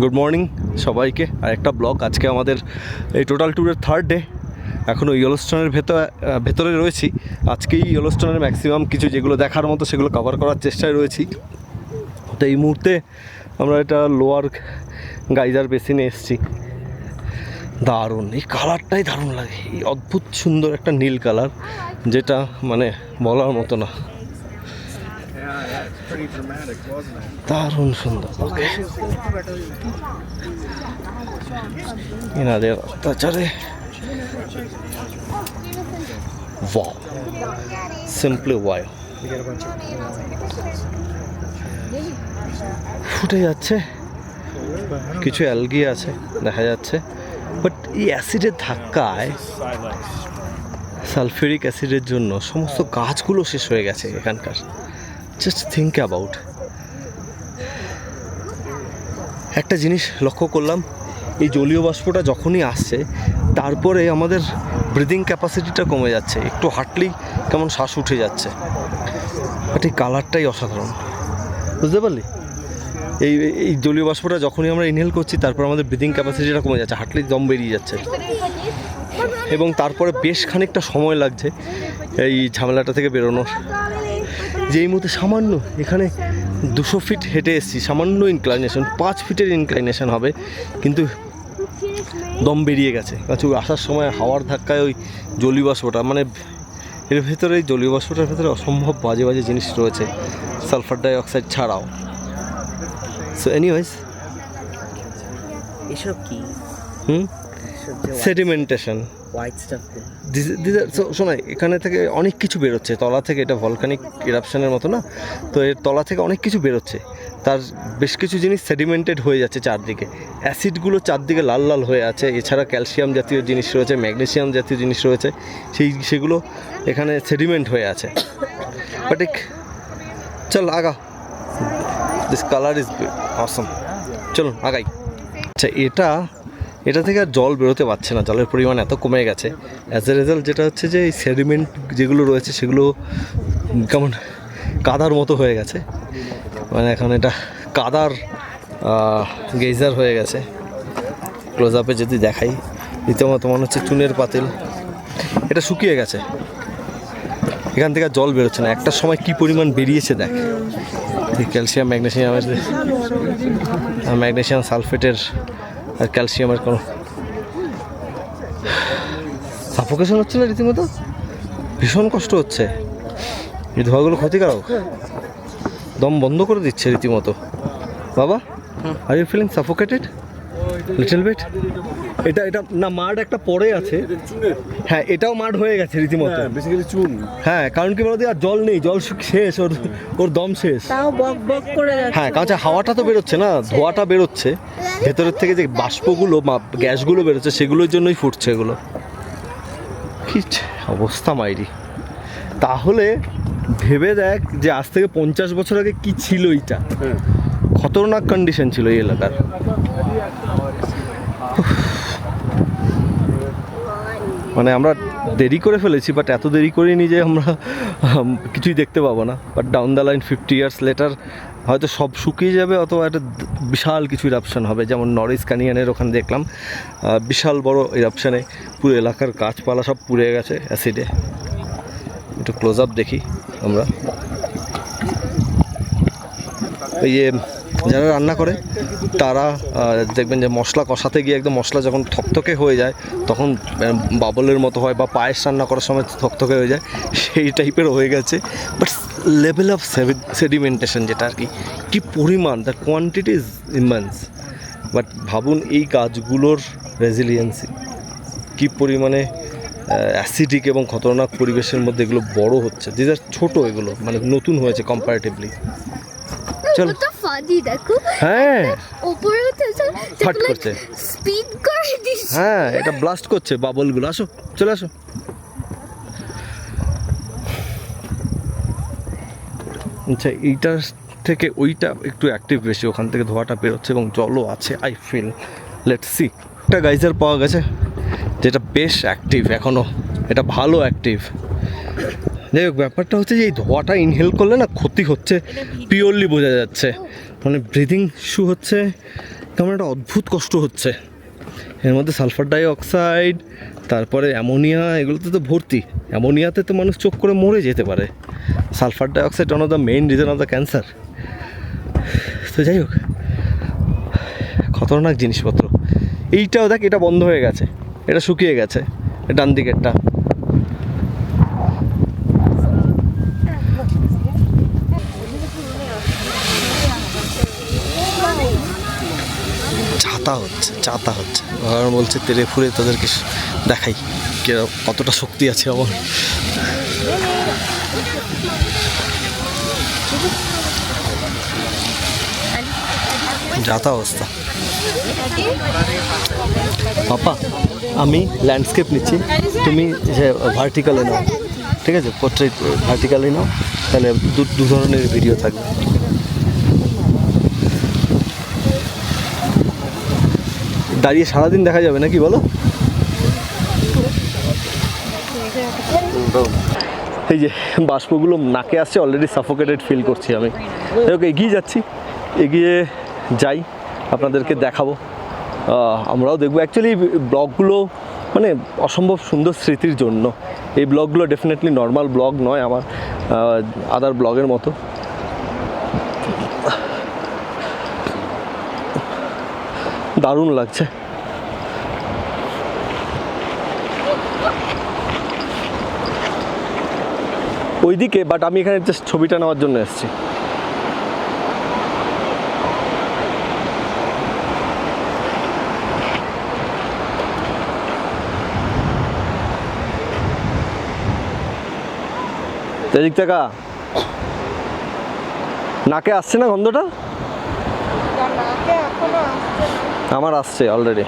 Good morning সবাইকে। আর একটা blog আজকে আমাদের এই টোটাল ট্যুরের থার্ড ডে এখনও ইয়েলোস্টোনের ভেতর ভেতরে রয়েছি। আজকেই ইয়েলোস্টোনের ম্যাক্সিমাম কিছু যেগুলো দেখার মতো সেগুলো কভার করার চেষ্টায় রয়েছি। তো এই মুহূর্তে আমরা এটা লোয়ার গাইজার বেসিনে এসেছি। দারুণ। এই কালারটাই দারুণ লাগে। এই অদ্ভুত সুন্দর একটা নীল কালার যেটা মানে বলার মতো না। দারুণ সুন্দর এনাদের অত্যাচারে ওয়াও সিম্পলি ওয়াই ফুটে যাচ্ছে কিছু অ্যালগি আছে দেখা যাচ্ছে বাট এই অ্যাসিডের ধাক্কায় সালফিউরিক অ্যাসিডের জন্য সমস্ত গাছগুলো শেষ হয়ে গেছে এখানকার জাস্ট থিঙ্ক অ্যাবাউট একটা জিনিস লক্ষ্য করলাম, এই জলীয় বাষ্পটা যখনই আসছে, তারপরে আমাদের ব্রিদিং ক্যাপাসিটিটা কমে যাচ্ছে, একটু হাঁটলেই কেমন শ্বাস উঠে যাচ্ছে। বাট এই কালারটাই অসাধারণ। বুঝতে পারলি? এই এই জলীয় বাষ্পটা যখনই আমরা ইনহেল করছি, তারপর আমাদের ব্রিদিং ক্যাপাসিটিটা কমে যাচ্ছে, হাঁটলেই দম বেরিয়ে যাচ্ছে। এবং তারপরে বেশ খানিকটা সময় লাগছে এই ঝামেলাটা থেকে বেরোনোর। যে এই মুহূর্তে সামান্য এখানে দুশো ফিট হেঁটে এসেছি সামান্য ইনক্লাইনেশন পাঁচ ফিটের ইনক্লাইনেশন হবে কিন্তু দম বেরিয়ে গেছে। ওই আসার সময় হাওয়ার ধাক্কায় ওই জলীয় বাষ্পটা মানে এর ভেতরে এই জলীয় বাষ্পটার ভেতরে অসম্ভব বাজে বাজে জিনিস রয়েছে সালফার ডাইঅক্সাইড ছাড়াও। সো এনিওয়েজ এসব কি? হুম? সেডিমেন্টেশন হোয়াইট স্টাফ শোনা, এখানে থেকে অনেক কিছু বেরোচ্ছে। তলা থেকে এটা ভলকানিক ইরাপশনের মতো না? তো এর তলা থেকে অনেক কিছু বেরোচ্ছে। তার বেশ কিছু জিনিস সেডিমেন্টেড হয়ে যাচ্ছে চারদিকে। অ্যাসিডগুলো চারদিকে লাল লাল হয়ে আছে। এছাড়া ক্যালসিয়াম জাতীয় জিনিস রয়েছে ম্যাগনেসিয়াম জাতীয় জিনিস রয়েছে। সেই, সেগুলো এখানে সেডিমেন্ট হয়ে আছে। বাট এক, চল, আগা। দিস কালার ইজ অসম চলুন, আগাই। আচ্ছা এটা এটা থেকে আর জল বেরোতে পারছে না, জলের পরিমাণ এত কমে গেছে। অ্যাজ এ রেজাল্ট যেটা হচ্ছে যে এই সেডিমেন্ট যেগুলো রয়েছে, সেগুলো কেমন কাদার মতো হয়ে গেছে। মানে এখন এটা কাদার গেজার হয়ে গেছে। ক্লোজ আপে যদি দেখাই, রীতিমতো মনে হচ্ছে চুনের পাতিল। এটা শুকিয়ে গেছে। এখান থেকে জল বেরোচ্ছে না। একটা সময় কি পরিমাণ বেরিয়েছে দেখ। ক্যালসিয়াম ম্যাগনেসিয়ামের ম্যাগনেসিয়াম সালফেটের আর ক্যালসিয়ামের কোনো সাফোকেশন হচ্ছে না রীতিমতো? ভীষণ কষ্ট হচ্ছে। এই ধোয়াগুলো ক্ষতিকারক। দম বন্ধ করে দিচ্ছে রীতিমতো। বাবা are you feeling suffocated little bit এটা এটা না মাড একটা পড়ে আছে। হ্যাঁ এটাও মাড হয়ে গেছে রীতিমতো। বেসিক্যালি চুন। হ্যাঁ কারণ কি বলতো আর জল নেই জল শেষ ওর ওর দম শেষ। তাও বক বক করে যাচ্ছে। হ্যাঁ কারণ হাওয়াটা তো বেরোচ্ছে না ধোঁয়াটা বেরোচ্ছে। ভেতরের থেকে যে বাষ্পগুলো বা গ্যাসগুলো বেরোচ্ছে সেগুলোর জন্যই ফুটছে এগুলো। কি অবস্থা মাইরি। তাহলে ভেবে দেখ যে আজ থেকে পঞ্চাশ বছর আগে কি ছিল এইটা? হ্যাঁ। খতরনাক কন্ডিশন ছিল এই এলাকার। মানে আমরা দেরি করে ফেলেছি বাট এত দেরি করিনি যে আমরা কিছুই দেখতে পাবো না। But down the line fifty years later হয়তো সব শুকিয়ে যাবে, অথবা একটা বিশাল কিছু ইরাপশন হবে। যেমন নরিস কানিয়ানের ওখানে দেখলাম বিশাল বড় ইরাপশনে পুরো এলাকার গাছপালা সব পুড়ে গেছে অ্যাসিডে একটু ক্লোজ আপ দেখি আমরা। এই যে যারা রান্না করে, তারা দেখবেন যে মশলা কষাতে গিয়ে একদম মশলা যখন থকথকে হয়ে যায়, তখন বাবলের মতো হয় বা পায়েস রান্না করার সময় থকথকে হয়ে যায়, সেই টাইপের হয়ে গেছে। বাট লেভেল অফ সেডিমেন্টেশন যেটা আর কি, কী পরিমাণ the quantity is immense but ভাবুন এই গাছগুলোর রেজিলিয়েন্সি কী পরিমাণে অ্যাসিডিক এবং খতরনাক পরিবেশের মধ্যে এগুলো বড় হচ্ছে। যে ছোট এগুলো মানে নতুন হয়েছে কম্পারেটিভলি চলো ফানি দেখো। হ্যাঁ। উপরে উঠেছে ফাট করছে। স্পিড করে দিচ্ছে। হ্যাঁ এটা ব্লাস্ট করছে বাবলগুলো আসো চলে আসো। আচ্ছা এইটার থেকে ওইটা একটু অ্যাক্টিভ বেশি। ওখান থেকে ধোঁয়াটা বেরোচ্ছে এবং জলও আছে আই ফিল লেট সি একটা গাইজার পাওয়া গেছে যেটা বেশ অ্যাক্টিভ এখনও এটা ভালো অ্যাক্টিভ যাই হোক, ব্যাপারটা হচ্ছে যে এই ধোঁয়াটা ইনহেল করলে না ক্ষতি হচ্ছে পিওরলি বোঝা যাচ্ছে। মানে ব্রিদিং ইস্যু হচ্ছে কেমন একটা অদ্ভুত কষ্ট হচ্ছে। এর মধ্যে সালফার ডাই অক্সাইড তারপরে অ্যামোনিয়া এগুলোতে তো ভর্তি। অ্যামোনিয়াতে তো মানুষ চোখ করে মরে যেতে পারে। Sulphur dioxide one of the main reason of the cancer তো যাই হোক, খতরনাক জিনিসপত্র। এইটাও দেখ, এটা বন্ধ হয়ে গেছে। এটা শুকিয়ে গেছে। ডান দিকেরটা চাতা হচ্ছে চাতা হচ্ছে। ভগবান বলছে তেরে ফুরে তাদেরকে দেখাই কতটা শক্তি আছে আমার। যাতা অবস্থা। পাপা, আমি ল্যান্ডস্কেপ নিচ্ছি। তুমি ভার্টিক্যালে নাও, ঠিক আছে? পোর্ট্রেট ভার্টিক্যালে নাও, তাহলে দু ধরনের ভিডিও থাকবে। দাঁড়িয়ে সারাদিন দেখা যাবে নাকি বলো? এই যে বাষ্পগুলো নাকে আসছে অলরেডি সাফোকেটেড ফিল করছি আমি। হোক, এগিয়ে যাচ্ছি। এগিয়ে যাই আপনাদেরকে দেখাবো। আমরাও দেখব। অ্যাকচুয়ালি ব্লগগুলো মানে অসম্ভব সুন্দর স্মৃতির জন্য। এই ব্লগগুলো ডেফিনেটলি নর্মাল ব্লগ নয় আমার আদার ব্লগের মতো। দারুণ লাগছে। ওইদিকে বাট আমি এখানে জাস্ট ছবিটা নেওয়ার জন্য এসেছি। এদিক থেকে নাকে আসছে না গন্ধটা? আমার আসছে অলরেডি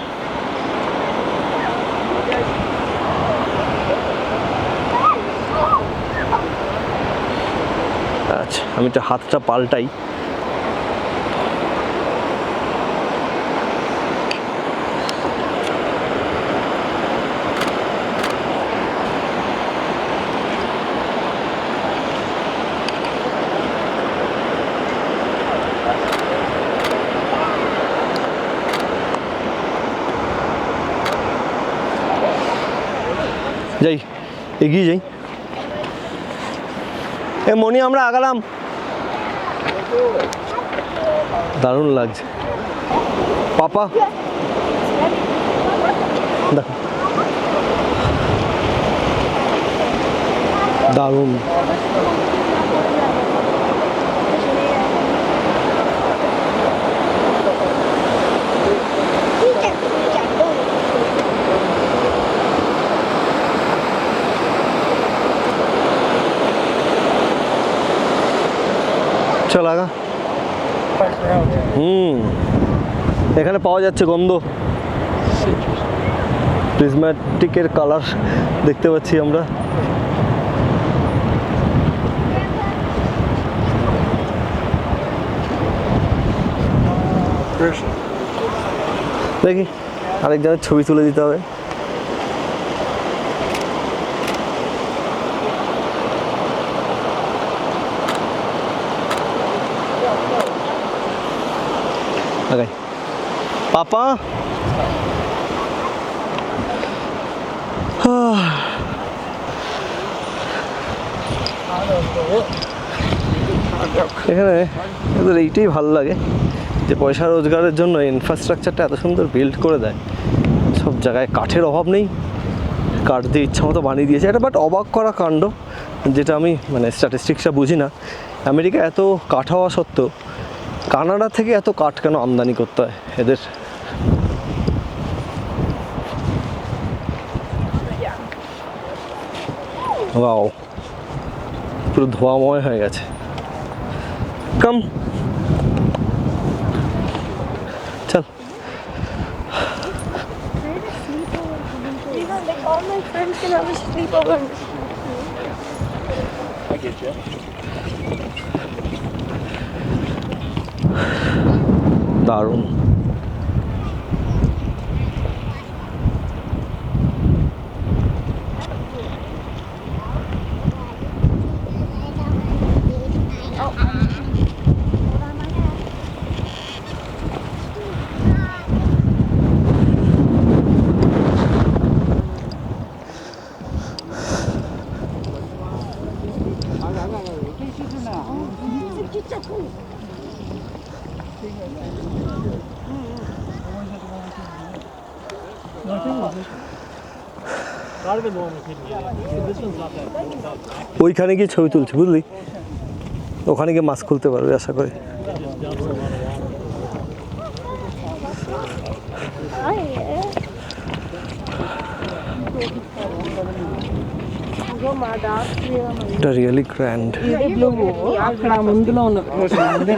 আচ্ছা আমি তো হাতটা পাল্টাই যাই এগিয়ে যাই। এ মনি আমরা আগালাম। দারুণ লাগছে। পাপা। দারুণ। চল আগা হুম। এখানে পাওয়া যাচ্ছে গন্ধ। প্রিজম্যাটিকের কালার দেখতে পাচ্ছি আমরা। দেখি, আরেকজনের ছবি তুলে দিতে হবে। পাপা এখানে এদের এইটাই ভালো লাগে যে পয়সা রোজগারের জন্য ইনফ্রাস্ট্রাকচারটা এত সুন্দর বিল্ড করে দেয়। সব জায়গায় কাঠের অভাব নেই, কাঠ দিয়ে ইচ্ছা মতো বানিয়ে দিয়েছে। এটা বাট অবাক করা কাণ্ড, যেটা আমি মানে স্ট্যাটিস্টিক্সটা বুঝি না। আমেরিকা এত কাঠ হওয়া সত্ত্বেও, কানাডা থেকে এত কাঠ কেন আমদানি করতে হয়? এদের ওয়াও পুরো ধোঁয়াময় হয়ে গেছে। কাম। চল। Like ওইখানে গিয়ে ছবি তুলছি বুঝলি ওখানে গিয়ে মাছ খুলতে পারবে আশা করি এটা রিয়েলি গ্র্যান্ড అక్కడ ముందులో ఉన్న ముందే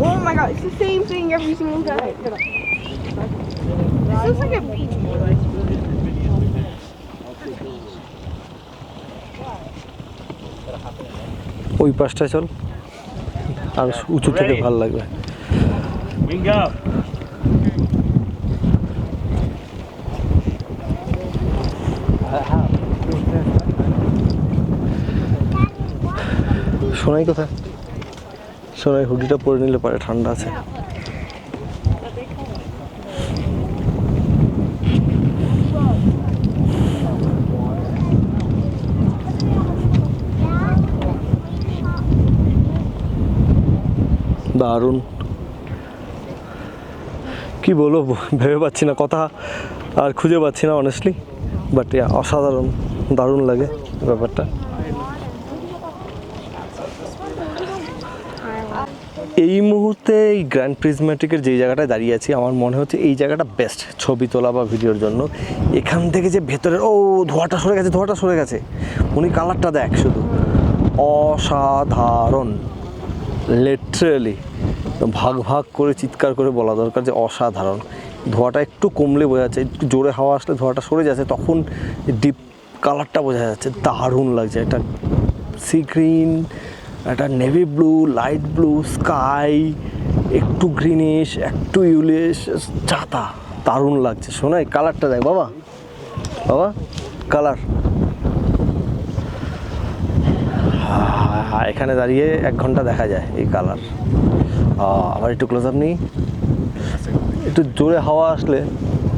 Oh my god, it's the same thing every single time. This looks like a beach. ওই পাশটা চল আর উঁচু থেকে ভালো লাগবে সোনাই কোথায়? সোনাই হুডিটা পরে নিলে পারে, ঠান্ডা আছে। দারুণ। কি বলব, ভেবে পাচ্ছি না, কথা আর খুঁজে পাচ্ছি না অনেস্টলি বাট অসাধারণ, দারুণ লাগে ব্যাপারটা। এই মুহূর্তে এই গ্র্যান্ড প্রিজমেটিকের যেই জায়গাটায় দাঁড়িয়ে আছি, আমার মনে হচ্ছে এই জায়গাটা বেস্ট ছবি তোলা বা ভিডিওর জন্য। এখান থেকে যে ভেতরের, ও, ধোঁয়াটা সরে গেছে, ধোঁয়াটা সরে গেছে। উনি কালারটা দেখ শুধু। অসাধারণ। লিটারেলি ভাগ ভাগ করে চিৎকার করে বলা দরকার যে অসাধারণ। ধোঁয়াটা একটু কমলে বোঝা যাচ্ছে, একটু জোরে হাওয়া আসলে ধোঁয়াটা সরে যাচ্ছে, তখন ডিপ কালারটা বোঝা যাচ্ছে। দারুণ লাগছে। একটা সি গ্রিন একটা navy blue light blue sky একটু গ্রিনিশ একটু ইউলিশ চাতা দারুণ লাগছে। শোনাই কালারটা দেখ বাবা। বাবা কালার হ্যাঁ এখানে দাঁড়িয়ে এক ঘণ্টা দেখা যায় এই কালার আবার একটু ক্লোজ আপ একটু জোরে হাওয়া আসলে,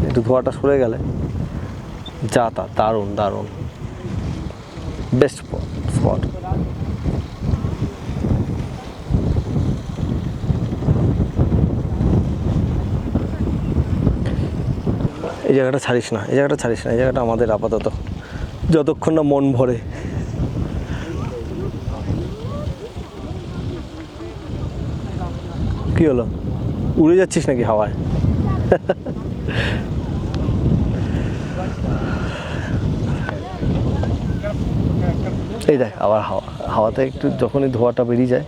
একটু ধোঁয়াটা সরে গেলে, যা তা, দারুণ দারুণ। বেস্ট স্পট জায়গাটা ছাড়িস না, এই জায়গাটা ছাড়িস না, এই জায়গাটা আমাদের আপাতত। যতক্ষণ না মন ভরে। কি হলো? উড়ে যাচ্ছিস নাকি হাওয়ায়? এই দেখ, আবার হাওয়া, হাওয়াতে একটু যখনই ধোঁয়াটা বেরিয়ে যায়।